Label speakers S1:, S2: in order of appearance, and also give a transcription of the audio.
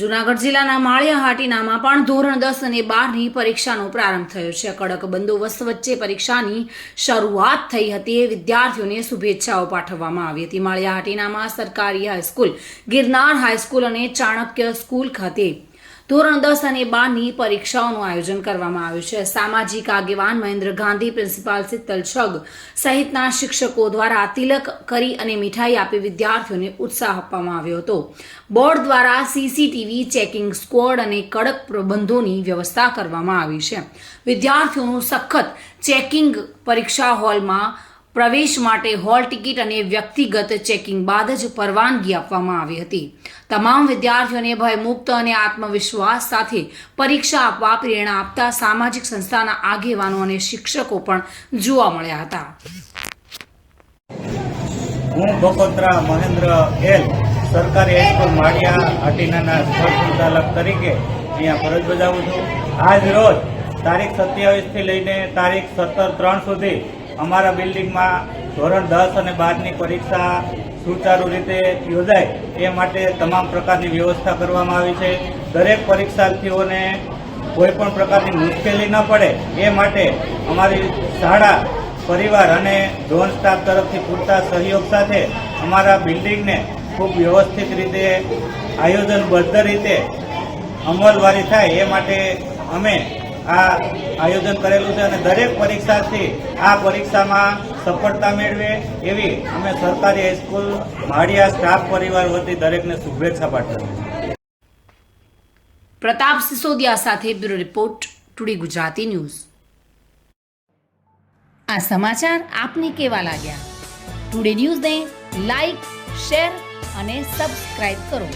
S1: જુનાગઢ જિલ્લાના માળિયાહાટીનામાં પણ ધોરણ દસ અને બારની પરીક્ષાનો પ્રારંભ થયો છે. કડક બંદોબસ્ત વચ્ચે પરીક્ષાની શરૂઆત થઈ હતી વિદ્યાર્થીઓને શુભેચ્છાઓ પાઠવવામાં આવી હતી. માળિયાહાટીનામાં સરકારી હાઈસ્કૂલ, ગિરનાર હાઈસ્કૂલ અને ચાણક્ય સ્કૂલ ખાતે ધોરણ દસ અને બારની પરીક્ષાઓનું આયોજન કરવામાં આવ્યું છે. સામાજિક આગેવાન મહેન્દ્ર ગાંધી, પ્રિન્સિપાલ શીતલ છગ સહિતના શિક્ષકો દ્વારા તિલક કરી અને મીઠાઈ આપી વિદ્યાર્થીઓને ઉત્સાહ આપવામાં આવ્યો હતો. બોર્ડ દ્વારા સીસીટીવી, ચેકિંગ સ્ક્વોડ અને કડક પ્રબંધોની વ્યવસ્થા કરવામાં આવી છે. વિદ્યાર્થીઓનું સખત ચેકિંગ પરીક્ષા હોલમાં પ્રવેશ માટે હોલ ટિકિટ અને વ્યક્તિગત ચેકિંગ બાદ જ પરવાનગી આપવામાં આવી હતી. તમામ વિદ્યાર્થીઓને ભયમુક્ત અને આત્મવિશ્વાસ સાથે પરીક્ષા આપવા પ્રેરણા આપતા સામાજિક સંસ્થાના આગેવાનો અને શિક્ષકો પણ જોવા મળ્યા હતા.
S2: હું બકોત્રા મહેન્દ્ર એલ, સરકારી હાઈસ્કૂલ માળિયા હાટીનાના સંચાલક તરીકે અહીંયા ફરજ બજાવું છું. આજ રોજ તારીખ સત્યાવીસથી લઈને તારીખ સત્તર ત્રણ સુધી અમારા બિલ્ડિંગમાં ધોરણ દસ અને બારની પરીક્ષા સુચારુ રીતે યોજાય એ માટે તમામ પ્રકારની વ્યવસ્થા કરવામાં આવી છે. દરેક પરીક્ષાર્થીઓને કોઈ પણ પ્રકારની મુશ્કેલી ન પડે એ માટે અમારી શાળા, પરિવાર અને ઝોન સ્ટાફ તરફથી પૂરતા સહયોગ સાથે અમારા બિલ્ડિંગને ખૂબ વ્યવસ્થિત રીતે આયોજનબદ્ધ રીતે અમલવારી થાય એ માટે અમે આ આયોજન કરેલું છે અને દરેક પરીક્ષાર્થી આ પરીક્ષામાં સફળતા મેળવે એવી અમે સરકારી હાઈસ્કૂલ, માળિયા સ્ટાફ પરિવાર વતી દરેકને શુભેચ્છા પાઠવીએ
S1: પ્રતાપ સિસોદિયા સાથે bureau report, today Gujarati news. આ સમાચાર આપને કેવા લાગ્યા? ટુડે ન્યૂઝને લાઈક, શેર અને સબસ્ક્રાઇબ કરો.